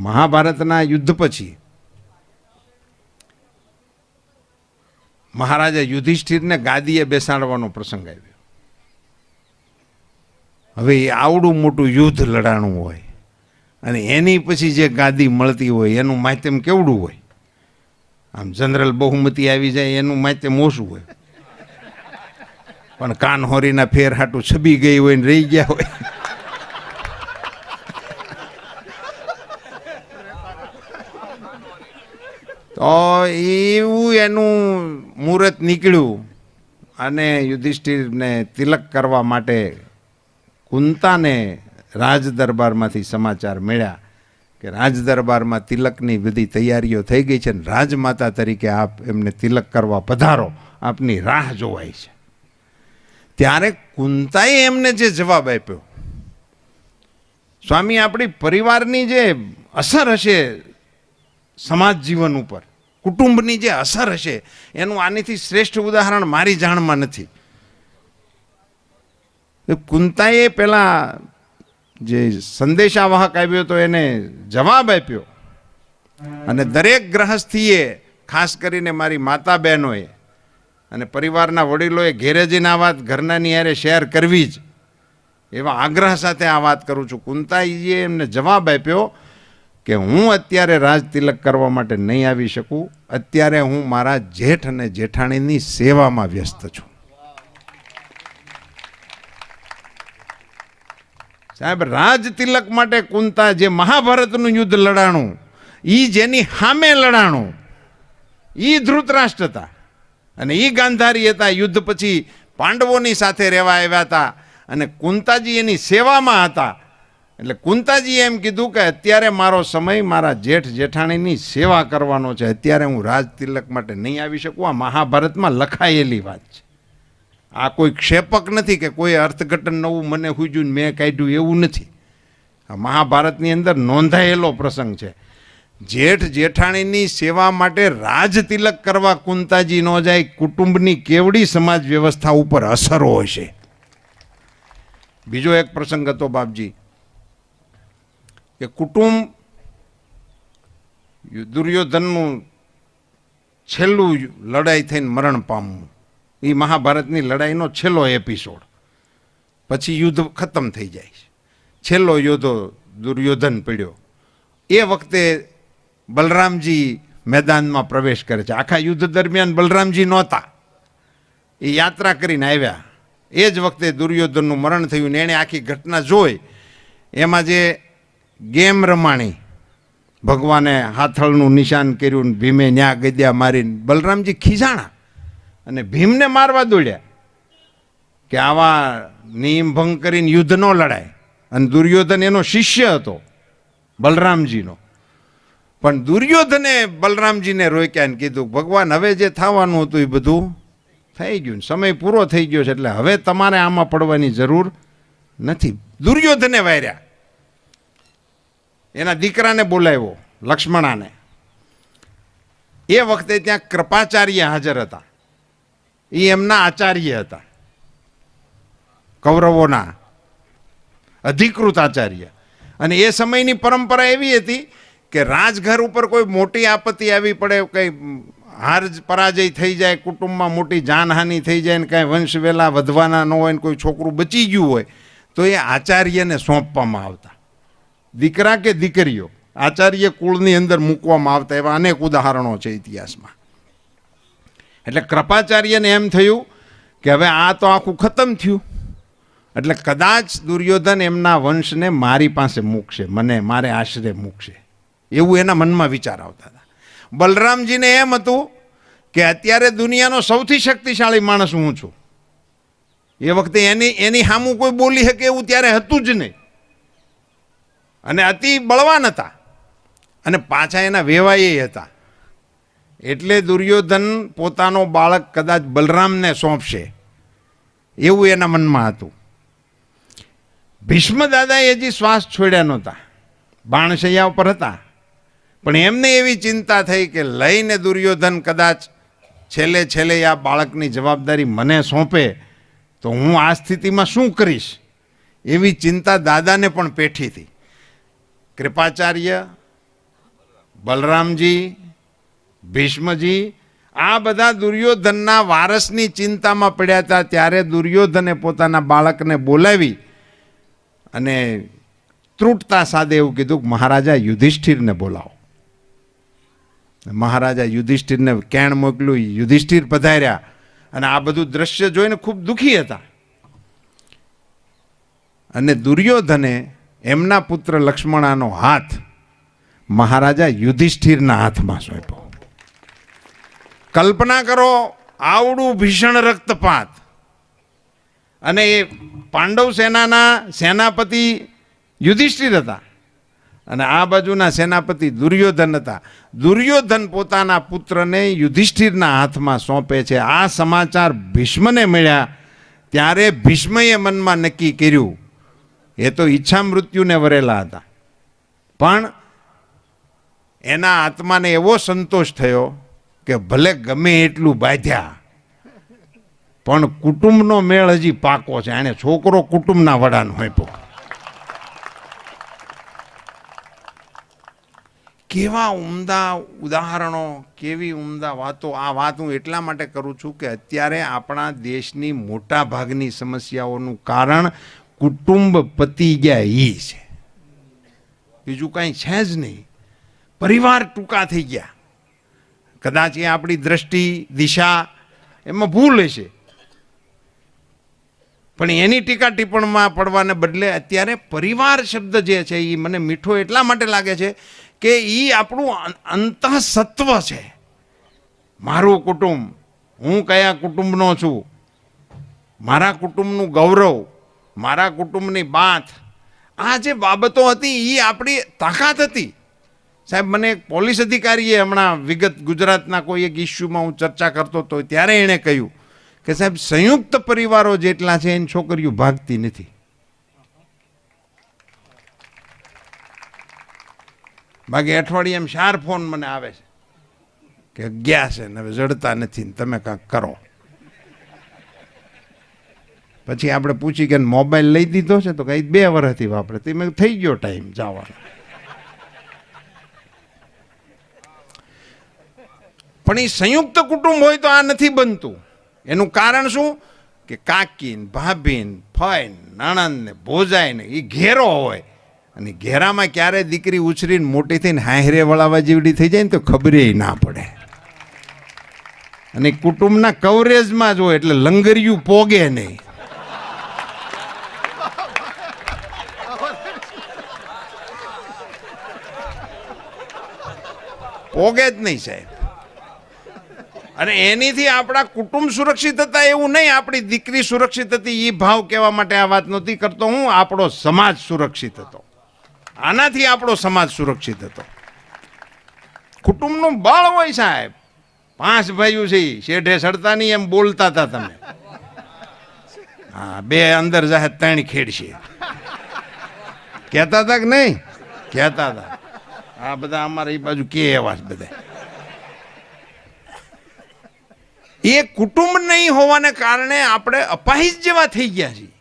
મહાભારતના યુદ્ધ પછી મહારાજા યુધિષ્ઠિરને ગાદીએ બેસાડવાનો પ્રસંગ આવ્યો. હવે એ આવડું મોટું યુદ્ધ લડાણું હોય અને એની પછી જે ગાદી મળતી હોય એનું માધ્યમ કેવડું હોય? આમ જનરલ બહુમતી આવી જાય એનું માધ્યમ ઓછું હોય. પણ કાનહોરીના ફેર હાટું છબી ગઈ હોય ને રહી ગયા હોય. તો એવું એનું મુહૂર્ત નીકળ્યું. અને યુધિષ્ઠિરને તિલક કરવા માટે કુંતાને રાજ દરબારમાંથી સમાચાર મળ્યા કે રાજ દરબારમાં તિલકની બધી તૈયારીઓ થઈ ગઈ છે અને રાજમાતા તરીકે આપ એમને તિલક કરવા પધારો. આપની રાહ જોવાય છે. ત્યારે કુંતાએ એમને જે જવાબ આપ્યો, સ્વામી, આપણી પરિવારની જે અસર હશે સમાજ જીવન ઉપર કુટુંબની જે અસર હશે, એનું આનીથી શ્રેષ્ઠ ઉદાહરણ મારી જાણમાં નથી. કુંતાએ પેલા જે સંદેશાવાહક આવ્યો તો એને જવાબ આપ્યો. અને દરેક ગ્રહસ્થીએ, ખાસ કરીને મારી માતા બહેનોએ અને પરિવારના વડીલોએ ઘેરે જઈને આ વાત ઘરનાની યારે શેર કરવી જ. એવા આગ્રહ સાથે આ વાત કરું છું. કુંતાઈએ એમને જવાબ આપ્યો કે હું અત્યારે રાજ તિલક કરવા માટે નહીં આવી શકું, અત્યારે હું મારા જેઠ અને જેઠાણીની સેવામાં વ્યસ્ત છું. સાહેબ, રાજ તિલક માટે કુંતા જે મહાભારતનું યુદ્ધ લડાણું, ઈ જેની સામે લડાણું, ઈ ધૃતરાષ્ટ્ર હતા અને ઈ ગાંધારી હતા, યુદ્ધ પછી પાંડવોની સાથે રહેવા આવ્યા હતા અને કુંતાજી એની સેવામાં હતા. એટલે કુંતાજીએ એમ કીધું કે અત્યારે મારો સમય મારા જેઠ જેઠાણીની સેવા કરવાનો છે. અત્યારે હું રાજ તિલક માટે નહીં આવી શકું. આ મહાભારતમાં લખાયેલી વાત છે. આ કોઈ ક્ષેપક નથી કે કોઈ અર્થઘટન નવું મને હુજ્યું મેં કાઢ્યું એવું નથી. આ મહાભારતની અંદર નોંધાયેલો પ્રસંગ છે. જેઠ જેઠાણીની સેવા માટે રાજ તિલક કરવા કુંતાજી ન જાય, કુટુંબની કેવડી સમાજ વ્યવસ્થા ઉપર અસરો હશે. બીજો એક પ્રસંગ હતો બાપજી. કે કુટુંબ દુર્યોધનનું છેલ્લું લડાઈ થઈને મરણ પામવું. એ મહાભારતની લડાઈનો છેલ્લો એપિસોડ. પછી યુદ્ધ ખતમ થઈ જાય છે. છેલ્લો યોદ્ધો દુર્યોધન પડ્યો. એ વખતે બલરામજી મેદાનમાં પ્રવેશ કરે છે. આખા યુદ્ધ દરમિયાન બલરામજી નહોતા. એ યાત્રા કરીને આવ્યા. એ જ વખતે દુર્યોધનનું મરણ થયું ને એણે આખી ઘટના જોઈ. એમાં જે ગેમ રમાણી. ભગવાને હાથળનું નિશાન કર્યું ભીમે ન્યા ગદ્યા મારીને બલરામજી ખીજાણા અને ભીમને મારવા દોડ્યા કે આવા નિયમ ભંગ કરીને યુદ્ધ ન લડાય. અને દુર્યોધન એનો શિષ્ય હતો, બલરામજીનો. પણ દુર્યોધને બલરામજીને રોક્યા ને કીધું, ભગવાન, હવે જે થવાનું હતું એ બધું થઈ ગયું સમય પૂરો થઈ ગયો છે, એટલે હવે તમારે આમાં પડવાની જરૂર નથી. દુર્યોધને વાર્યા એના દીકરાને બોલાવ્યો, લક્ષ્મણાને. એ વખતે ત્યાં કૃપાચાર્ય હાજર હતા. એ એમના આચાર્ય હતા. કૌરવોના અધિકૃત આચાર્ય. અને એ સમયની પરંપરા એવી હતી કે રાજઘર ઉપર કોઈ મોટી આપત્તિ આવી પડે, કંઈ હાર પરાજય થઈ જાય, કુટુંબમાં મોટી જાનહાનિ થઈ જાય ને કાંઈ વંશ વેલા વધવાના ન હોય ને કોઈ છોકરું બચી ગયું હોય, તો એ આચાર્યને સોંપવામાં આવતા. દીકરા કે દીકરીઓ? આચાર્ય કુળની અંદર મૂકવામાં આવતા એવા અનેક ઉદાહરણો છે ઇતિહાસમાં. એટલે કૃપાચાર્યને એમ થયું કે હવે આ તો આખું ખતમ થયું. એટલે કદાચ દુર્યોધન એમના વંશને મારી પાસે મૂકશે, મને, મારે આશરે મૂકશે. એવું એના મનમાં વિચાર આવતા હતા. બલરામજીને એમ હતું કે અત્યારે દુનિયાનો સૌથી શક્તિશાળી માણસ હું છું. એ વખતે એની એની સામું કોઈ બોલી શકે એવું ત્યારે હતું જ નહીં. અને અતિ બળવાન હતા. અને પાછા એના વેવાય હતા. એટલે દુર્યોધન પોતાનો બાળક કદાચ બલરામને સોંપશે. એવું એના મનમાં હતું. ભીષ્મ દાદાએ હજી શ્વાસ છોડ્યા નહોતા. બાણશૈયા ઉપર હતા. પણ એમને એવી ચિંતા થઈ કે લઈને દુર્યોધન કદાચ છેલ્લે છેલ્લે આ બાળકની જવાબદારી મને સોંપે, તો હું આ સ્થિતિમાં શું કરીશ? એવી ચિંતા દાદાને પણ પેઠી હતી. કૃપાચાર્ય, બલરામજી, ભીષ્મજી, આ બધા દુર્યોધનના વારસની ચિંતામાં પડ્યા હતા. ત્યારે દુર્યોધને પોતાના બાળકને બોલાવી અને ત્રુટતા સાદે એવું કીધું કે, મહારાજા, યુધિષ્ઠિરને બોલાવો. મહારાજા યુધિષ્ઠિરને કેણ મોકલ્યું, યુધિષ્ઠિર પધાર્યા અને આ બધું દ્રશ્ય જોઈને ખૂબ દુઃખી હતા. અને દુર્યોધને એમના પુત્ર લક્ષ્મણાનો હાથ મહારાજા યુધિષ્ઠિરના હાથમાં સોંપ્યો. કલ્પના કરો, આવડું ભીષણ રક્તપાત. અને એ પાંડવ સેનાના સેનાપતિ યુધિષ્ઠિર હતા. અને આ બાજુના સેનાપતિ દુર્યોધન હતા. દુર્યોધન પોતાના પુત્રને યુધિષ્ઠિરના હાથમાં સોંપે છે. આ સમાચાર ભીષ્મને મળ્યા. ત્યારે ભીષ્મએ મનમાં નક્કી કર્યું એ તો ઈચ્છા મૃત્યુને વરેલા હતા. પણ એના આત્માને એવો સંતોષ થયો કે ભલે ગમે એટલું બાંધ્યા, પણ કુટુંબનો મેળ હજી પાકો છે. એણે છોકરો કુટુંબના વડાનો આપ્યો. કેવા ઉમદા ઉદાહરણો, કેવી ઉમદા વાતો. આ વાત હું એટલા માટે કરું છું કે અત્યારે આપણા દેશની મોટા ભાગની સમસ્યાઓનું કારણ કુટુંબ પતિ ગયા એ છે. બીજું કાંઈ છે જ નહીં. પરિવાર ટૂંકા થઈ ગયા. કદાચ એ આપણી દ્રષ્ટિ, દિશા એમાં ભૂલ હશે. પણ એની ટીકા ટિપ્પણમાં પડવાને બદલે અત્યારે પરિવાર શબ્દ જે છે એ મને મીઠો એટલા માટે લાગે છે કે એ આપણું અંતઃસત્વ છે. મારું કુટુંબ, હું કયા કુટુંબનો છું? મારા કુટુંબનું ગૌરવ મારા કુટુંબની બાથ આ જે બાબતો હતી એ આપણી તાકાત હતી. સાહેબ, મને એક પોલીસ અધિકારીએ હમણાં વિગત ગુજરાતના કોઈ એક ઇસ્યુમાં હું ચર્ચા કરતો હતો ત્યારે એણે કહ્યું કે, સાહેબ, સંયુક્ત પરિવારો જેટલા છે, એની છોકરીઓ ભાગતી નથી. બાકી અઠવાડિયે એમ ચાર ફોન મને આવે છે કે, ગયા છે ને, હવે જડતા નથી ને, તમે કાંક કરો. પછી આપણે પૂછી કે મોબાઈલ લઈ દીધો છે તો કઈ બે વર્ષથી વાપરે. તે મેં થઈ ગયો ટાઈમ જવાનો. પણ એ સંયુક્ત કુટુંબ હોય તો આ નથી બનતું. એનું કારણ શું? કે કાકીન, ભાભીન, ફઈન નણંદ ભોજાઈને એ ઘેરો હોય. અને ઘેરામાં ક્યારે દીકરી ઉછરીને મોટી થઈને હાહરે વળાવા જેવડી થઈ જાય ને તો ખબરે ના પડે. અને કુટુંબના કવરેજમાં જ હોય એટલે લંગરિયું પોગે નહીં. પોગે જ નહીં સાહેબ. અને એનીથી આપણા કુટુંબ સુરક્ષિત હતા એવું નહીં, આપણી દીકરી સુરક્ષિત હતી એ ભાવ કહેવા માટે આ વાત નહોતી કરતો હું, આપણો સમાજ સુરક્ષિત હતો. આનાથી આપણો સમાજ સુરક્ષિત હતો. કુટુંબનું બળ હોય સાહેબ. પાંચ ભાઈઓ છે. શેઠે સડતા નહીં એમ બોલતા હતા તમે. હા, બે અંદર જાહેર ત્રણ ખેડશે. કહેતા હતા કે નહીં? કહેતા હતા. આ બધા અમારા એ બાજુ કે એવા જ બધા. એ કુટુંબ નહીં હોવાને કારણે આપણે અપાહિત જેવા થઈ ગયા છીએ.